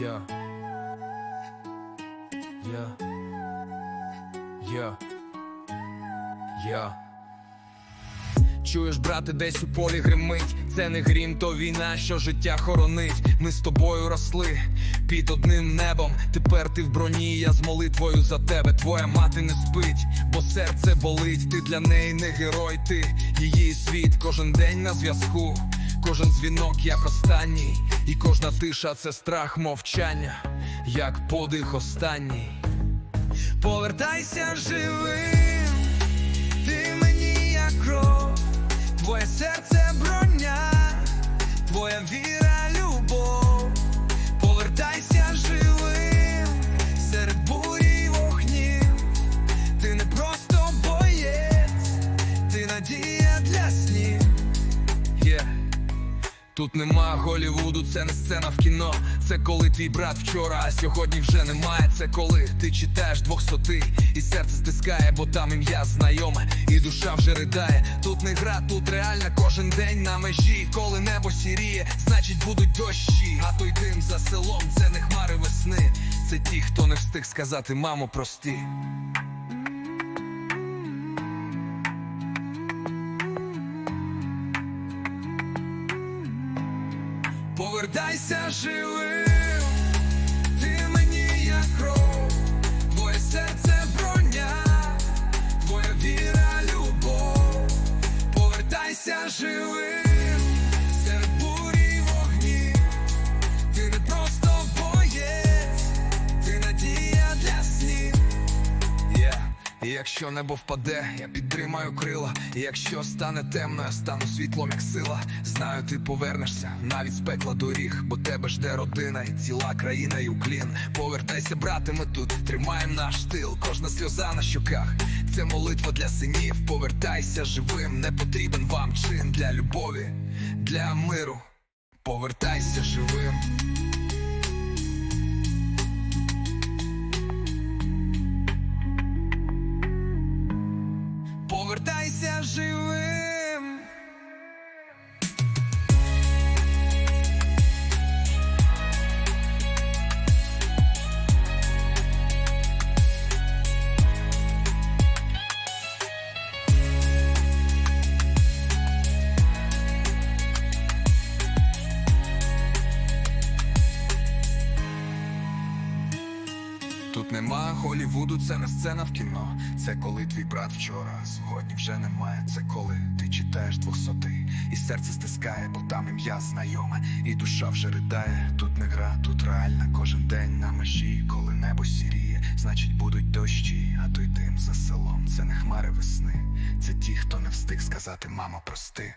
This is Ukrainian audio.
Yeah. Yeah. Yeah. Yeah. Чуєш, брате, десь у полі гримить. Це не грім, то війна, що життя хоронить. Ми з тобою росли під одним небом. Тепер ти в броні, я з молитвою за тебе. Твоя мати не спить, бо серце болить. Ти для неї не герой, ти її світ. Кожен день на зв'язку, кожен дзвінок, як останній. І кожна тиша це страх мовчання, як подих останній. Повертайся живим, ти мені як кров, твоє серце броня, твоя віра, любов, повертайся живим, серед бурі вогнів, ти не просто боєць, ти надія Тут нема Голівуду, це не сцена в кіно. Це коли твій брат вчора, а сьогодні вже немає. Це коли ти читаєш двохсотий, і серце стискає, бо там ім'я знайоме, і душа вже ридає. Тут не гра, тут реальна кожен день на межі. Коли небо сіріє, значить будуть дощі. А той дим за селом це не хмари весни. Це ті, хто не встиг сказати, мамо, прості. Повертайся живим, ти мені як кров, якщо небо впаде, я підтримаю крила. І якщо стане темно, я стану світлом, як сила. Знаю, ти повернешся навіть з пекла доріг, бо тебе жде родина і ціла країна і уклін. Повертайся, брате, ми тут тримаємо наш тил. Кожна сльоза на щоках. Це молитва для синів. Повертайся живим, не потрібен вам чин для любові, для миру. Повертайся живим. Тут нема Голівуду, це не сцена в кіно. Це коли твій брат вчора, сьогодні вже немає. Це коли ти читаєш двохсотий, і серце стискає, бо там ім'я знайоме, і душа вже ридає. Тут не гра, тут реальна кожен день на межі, коли небо сіріє, значить будуть дощі, а той дим за селом. Це не хмари весни. Це ті, хто не встиг сказати, мамо, прости.